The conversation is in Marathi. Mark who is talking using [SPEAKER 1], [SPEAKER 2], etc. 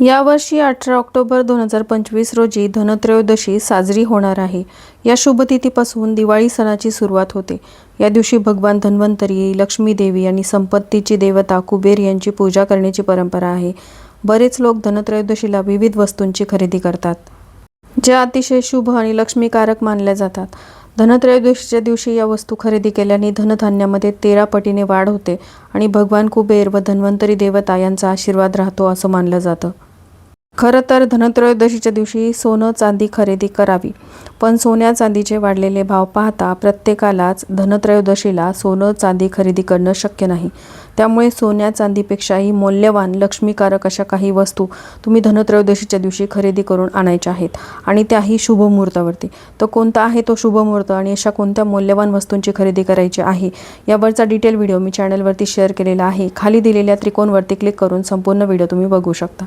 [SPEAKER 1] यावर्षी अठरा ऑक्टोबर दोन हजार पंचवीस रोजी धनत्रयोदशी साजरी होणार आहे. या शुभतिथीपासून दिवाळी सणाची सुरुवात होते. या दिवशी भगवान धन्वंतरी लक्ष्मी देवी आणि संपत्तीची देवता कुबेर यांची पूजा करण्याची परंपरा आहे. बरेच लोक धनत्रयोदशीला विविध वस्तूंची खरेदी करतात. ज्या अतिशय शुभ आणि लक्ष्मीकारक मानल्या जातात. धनत्रयोदशीच्या दिवशी या वस्तू खरेदी केल्याने धनधान्यामध्ये तेरा पटीने वाढ होते आणि भगवान कुबेर व धन्वंतरी देवता यांचा आशीर्वाद राहतो असं मानलं जातं. खरं तर धनत्रयोदशीच्या दिवशी सोनं चांदी खरेदी करावी. पण सोन्या चांदीचे वाढलेले भाव पाहता प्रत्येकालाच धनत्रयोदशीला सोनं चांदी खरेदी करणं शक्य नाही. त्यामुळे सोन्या चांदीपेक्षाही मौल्यवान लक्ष्मीकारक अशा काही वस्तू तुम्ही धनत्रयोदशीच्या दिवशी खरेदी करून आणायच्या आहेत आणि त्याही शुभ मुहूर्तावरती. तर कोणता आहे तो शुभ मुहूर्त आणि अशा कोणत्या मौल्यवान वस्तूंची खरेदी करायची आहे? यावरचा डिटेल व्हिडिओ मी चॅनलवरती शेअर केलेला आहे. खाली दिलेल्या त्रिकोणवरती क्लिक करून संपूर्ण व्हिडिओ तुम्ही बघू शकता.